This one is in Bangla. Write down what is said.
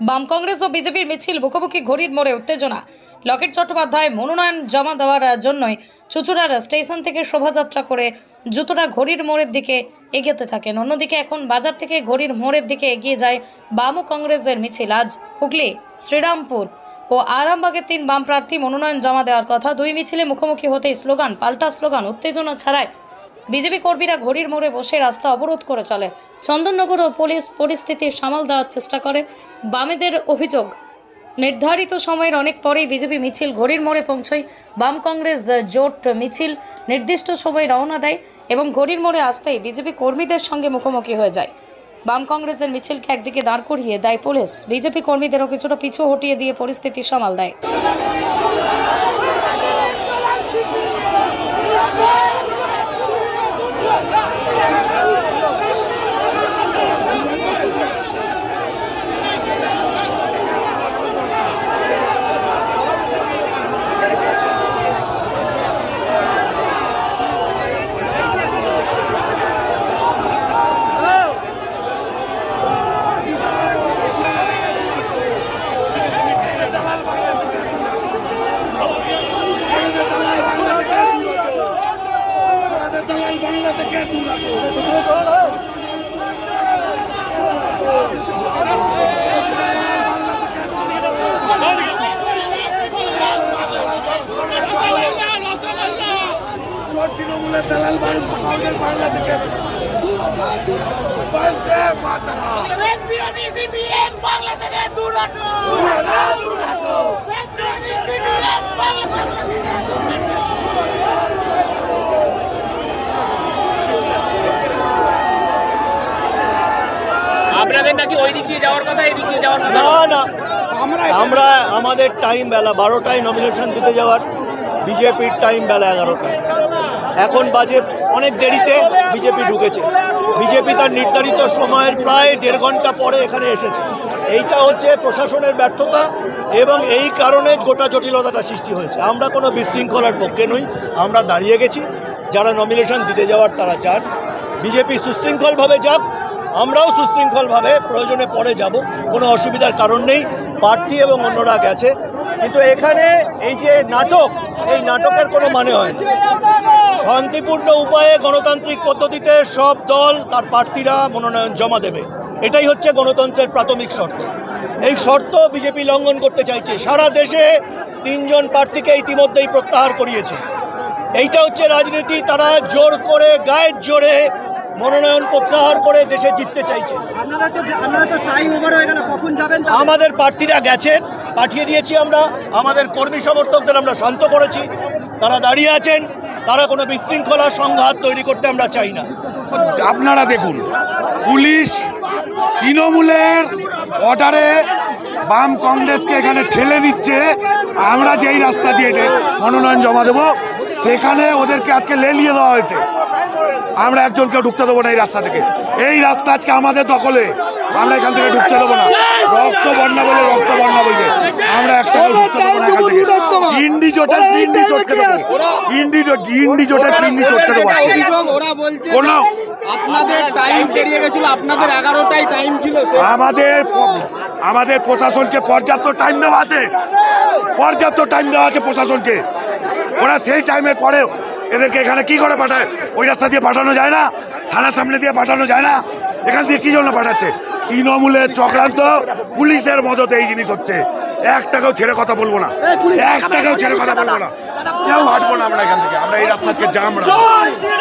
বাম কংগ্রেস ও বিজেপির মিছিল মুখোমুখি, ঘড়ির মোড়ে উত্তেজনা। লকেট চট্টোপাধ্যায় মনোনয়ন জমা দেওয়ার জন্যই চুচুড়ার স্টেশন থেকে শোভাযাত্রা করে জুতোটা ঘড়ির মোড়ের দিকে এগোতে থাকেন। অন্যদিকে এখন বাজার থেকে ঘড়ির মোড়ের দিকে এগিয়ে যায় বাম ও কংগ্রেসের মিছিল। আজ হুগলি, শ্রীরামপুর ও আরামবাগের তিন বাম প্রার্থী মনোনয়ন জমা দেওয়ার কথা। দুই মিছিলে মুখোমুখি হতে স্লোগান, পাল্টা স্লোগান, উত্তেজনা ছাড়ায় বিজেপি কর্মীরা ঘড়ির মোড়ে বসে রাস্তা অবরোধ করে চলে। চন্দননগর ও পুলিশ পরিস্থিতি সামাল দেওয়ার চেষ্টা করে বামেদের অভিযোগ। নির্ধারিত সময়ের অনেক পরেই বিজেপি মিছিল ঘড়ির মোড়ে পৌঁছয়। বাম কংগ্রেস জোট মিছিল নির্দিষ্ট সময়ে রওনা দেয় এবং ঘড়ির মোড়ে আসতেই বিজেপি কর্মীদের সঙ্গে মুখোমুখি হয়ে যায়। বাম কংগ্রেসের মিছিলকে একদিকে দাঁড় করিয়ে দেয় পুলিশ। বিজেপি কর্মীদেরও কিছুটা পিছু হটিয়ে দিয়ে পরিস্থিতি সামাল দেয়। তৃণমূলের দালাল বাংলাদেশ বাংলা থেকে বন্দে মাতরম দেশ বিরোধী সিপিএম বাংলা থেকে দূর হটো দেশ বিরোধী সিপিএম বাংলা থেকে আপনাদের নাকি না না। আমরা আমাদের টাইম বেলা বারোটায় নমিনেশন দিতে যাওয়ার, বিজেপির টাইম বেলা এগারোটায়। এখন বাজে অনেক দেরিতে বিজেপি ঢুকেছে। বিজেপি তার নির্ধারিত সময়ের প্রায় দেড় ঘণ্টা পরে এখানে এসেছে। এইটা হচ্ছে প্রশাসনের ব্যর্থতা এবং এই কারণে গোটা জটিলতাটা সৃষ্টি হয়েছে। আমরা কোনো বিশৃঙ্খলার পক্ষে নই। আমরা দাঁড়িয়ে গেছি। যারা নমিনেশন দিতে যাওয়ার তারা যান। বিজেপি সুশৃঙ্খলভাবে যাক। আমরাও সুশৃঙ্খলভাবে প্রয়োজনে পরে যাব। কোনো অসুবিধার কারণ নেই। প্রার্থী এবং অন্যরা গেছে। কিন্তু এখানে এই যে নাটক, এই নাটকের কোনো মানে হয় না। শান্তিপূর্ণ উপায়ে গণতান্ত্রিক পদ্ধতিতে সব দল, তার প্রার্থীরা মনোনয়ন জমা দেবে। এটাই হচ্ছে গণতন্ত্রের প্রাথমিক শর্ত। এই শর্ত বিজেপি লঙ্ঘন করতে চাইছে। সারা দেশে তিনজন প্রার্থীকে ইতিমধ্যেই প্রত্যাহার করিয়েছে। এইটা হচ্ছে রাজনীতি। তারা জোর করে, গায়ের জোরে মনোনয়ন প্রত্যাহার করে দেশে জিততে চাইছে? আমাদের প্রার্থীরা গেছেন পাঠিয়ে দিয়েছি আমরা আমাদের কর্মী সমর্থকদের আমরা শান্ত করেছি তারা দাঁড়িয়ে আছেন তারা কোনো বিশৃঙ্খলা সংঘাত তৈরি করতে আমরা চাই না। আপনারা দেখুন পুলিশ তৃণমূলের অর্ডারে বাম কংগ্রেসকে এখানে ঠেলে দিচ্ছে আমরা যেই রাস্তা দিয়ে মনোনয়ন জমা দেবো সেখানে ওদেরকে আজকে লেলিয়ে দেওয়া হয়েছে। আমরা একজনকে ঢুকতে দেবো না এই রাস্তা থেকে। এই রাস্তা আজকে আমাদের দখলে। আমরা এখান থেকে ঢুকতে দেবো না। রক্ত বন্যা বলে রক্ত বন্যা বলবে। আমরা একটা ঢুকতে দেবো না এখান থেকে। ইন্ডি জোটের পিন্ডি চটকে দেবো। ইন্ডি জোট ইন্ডি জোটের পিন্ডি চটকে দেবো কোনো আপনাদের টাইম পেরিয়ে গেছিল আপনাদের এগারোটাই টাইম ছিল আমাদের আমাদের প্রশাসনকে পর্যাপ্ত টাইম দেওয়া আছে। পর্যাপ্ত টাইম দেওয়া আছে প্রশাসনকে। ওরা সেই টাইমের পরে এদেরকে এখানে কি করে পাঠায়? ওই রাস্তা দিয়ে পাঠানো যায় না থানার সামনে দিয়ে পাঠানো যায় না। এখান দিয়ে কি জন্য পাঠাচ্ছে? তৃণমূলের চক্রান্ত পুলিশের মদতে এই জিনিস হচ্ছে। এক টাকাও ছেড়ে কথা বলব না। এক টাকাও ছেড়ে কথা বলব না। কেউ হাঁটবো না আমরা এখান থেকে। আমরা এই রাস্তাকে জাম